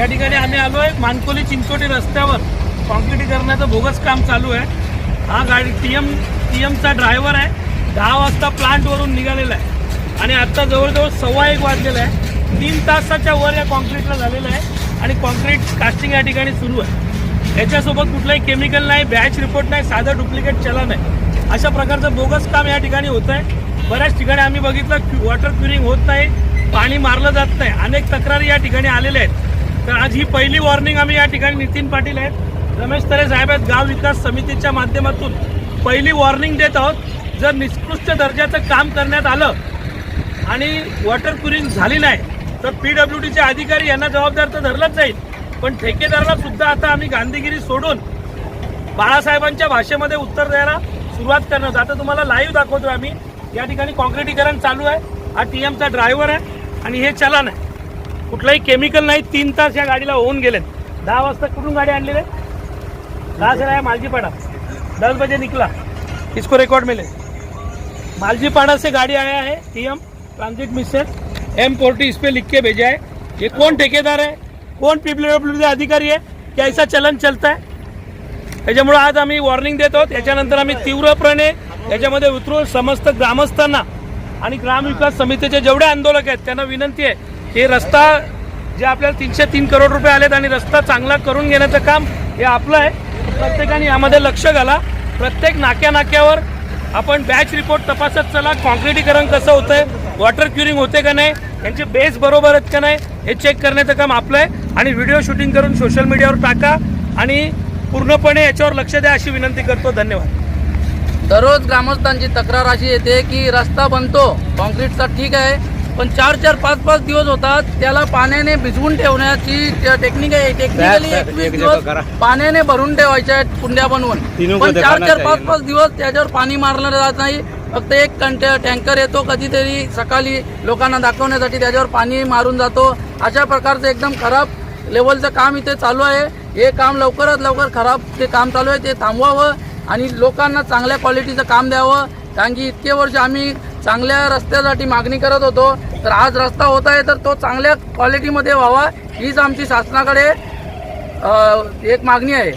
या ठिकाणी आम्ही आलो आहे मानकोली चिंचोटी रस्त्यावर. कॉन्क्रिटीकरणाचं बोगस काम चालू आहे. हा गाडी टी एम टी एमचा ड्रायव्हर आहे. दहा वाजता प्लांटवरून निघालेला आहे. आणि आत्ता जवळजवळ सव्वा एक वाजलेला आहे. तीन तासाच्या वर या कॉन्क्रीटला झालेलं आहे. आणि कॉन्क्रीट कास्टिंग या ठिकाणी सुरू आहे. याच्यासोबत कुठलाही केमिकल नाही बॅच रिपोर्ट नाही साधं डुप्लिकेट चलन आहे. अशा प्रकारचं बोगस काम या ठिकाणी होत आहे. बऱ्याच ठिकाणी आम्ही बघितलं वॉटर क्युरिंग होत नाही पाणी मारलं जात नाही. अनेक तक्रारी या ठिकाणी आलेल्या आहेत. तर आज ही पहिली वॉर्निंग आम्ही या ठिकाणी नितीन पाटील आहेत. रमेश तरे साहेब आहेत गाव विकास समितीच्या माध्यमातून. पहिली वॉर्निंग देत आहोत जर निकृष्ट दर्जाचं काम करण्यात आलं आणि वॉटर क्युरिंग झाली नाही तर पी डब्ल्यू डीचे अधिकारी यांना जबाबदार तर धरलंच जाईल पण ठेकेदाराला सुद्धा आता आम्ही गांधीगिरी सोडून बाळासाहेबांच्या भाषेमध्ये उत्तर द्यायला सुरुवात करणार आता तुम्हाला लाईव्ह दाखवतो आम्ही. या ठिकाणी कॉन्क्रिटीकरण चालू आहे. हा टी एमचा ड्रायव्हर आहे आणि हे चलन आहे. कुठलंही केमिकल नाही तीन तास या गाडीला होऊन गेलेत. दहा वाजता कुठून गाडी आणलेले आहे? दहा से आया मालजीपाड़ा. दस बजे निकला. इसको रिकॉर्ड मिले? मालजीपाड़ा से गाड़ी आया है TM transit mister M forty इस पे लिख के भेजा है. ये कौन ठेकेदार है? कौन पीडब्ल्यू अधिकारी है? क्या ऐसा चलन चलता है? त्याच्यामुळं आज आम्ही वॉर्निंग देतो. त्याच्यानंतर आम्ही तीव्रपणे याच्यामध्ये उतरून समस्त ग्रामस्थांना आणि ग्रामविकास समितीचे जेवढे आंदोलक आहेत त्यांना विनंती आहे. हे रस्ता जे आपल्याला तीनशे तीन करोड रुपये आलेत आणि रस्ता चांगला करून घेण्याचं काम हे आपलं आहे. प्रत्येकाने यामध्ये लक्ष घाला. प्रत्येक नाक्या नाक्यावर आपण बॅच रिपोर्ट तपासत चला. कॉन्क्रिटीकरण कसं होतं आहे वॉटर क्युरिंग होते का नाही? यांचे बेस बरोबर आहेत का नाही? हे चेक करण्याचं काम आपलं आहे. आणि व्हिडिओ शूटिंग करून सोशल मीडियावर टाका. आणि पूर्णपणे याच्यावर लक्ष द्या अशी विनंती करतो. धन्यवाद. दररोज ग्रामस्थांची तक्रार अशी येते की रस्ता बनतो. कॉन्क्रीटचा ठीक आहे. पण चार चार पाच पाच दिवस होतात त्याला पाण्याने भिजवून ठेवण्याची टेक्निक आहे. टेक्निकली एकवीस दिवस पाण्याने भरून ठेवायच्या आहेत कुंड्या बनवून. पण चार चार पाच पाच दिवस त्याच्यावर पाणी मारलं जात नाही. फक्त एक कंटे टँकर येतो कधीतरी सकाळी लोकांना दाखवण्यासाठी त्याच्यावर पाणी मारून जातो. अशा प्रकारचं एकदम खराब लेवलचं काम इथे चालू आहे. हे काम लवकरात लवकर खराब ते काम चालू आहे. ते थांबवावं आणि लोकांना चांगल्या क्वालिटीचं काम द्यावं. कारण की इतके वर्ष आम्ही चांगल्या रस्त्यासाठी मागणी करत होतो. तर आज रस्ता होत आहे तर तो चांगल्या क्वालिटीमध्ये व्हावा हीच आमची शासनाकडे एक मागणी आहे.